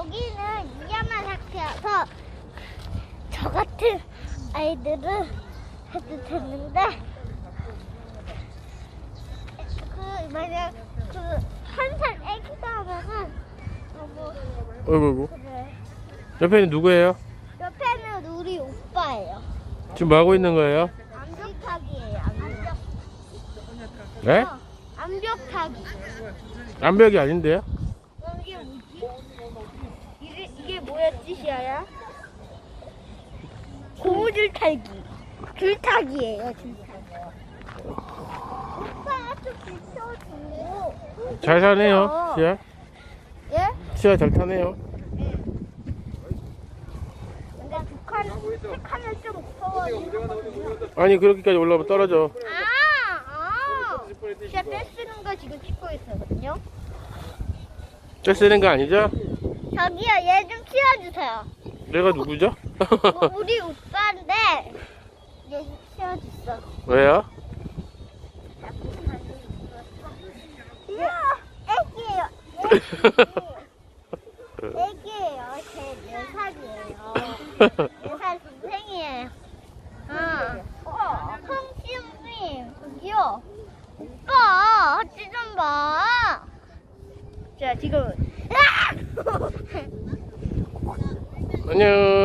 여기는 이야만학교여서 저 같은 아이들은 해도 되는데 그 만약 그한살 애기가 하면은 너무 어이구 어이구 그래. 옆에는 누구예요? 옆에는 우리 오빠예요. 지금 뭐 하고 있는 거예요? 암벽타기예요. 암벽. 네? 어, 암벽타기. 암벽이 아닌데요? 어, 이게 뭐였지, 시아야? 고무줄 타기. 줄타기예요, 줄타기. 오빠 좀 비춰줘. 잘 타네요, 시아. 예? 시아 잘 타네요. 근데 북한, 북한은 좀 무서워지거든요. 아니, 그렇게까지 올라오면 떨어져. 아, 아. 시아 떼쓰는 거 지금 찍고 있거든요. 쪄 쓰는 거 아니죠? 저기요, 얘 좀 치워주세요. 내가 누구죠? 뭐, 우리 오빠인데, 얘 좀 치워줬어. 왜요? 이야, 애기예요. 애기예요. 제 4살이에요. 4살 동생이에요. 아, 어, 형씨님, 저기요. 오빠, 하지 좀 봐. 자, 지금. 안녕.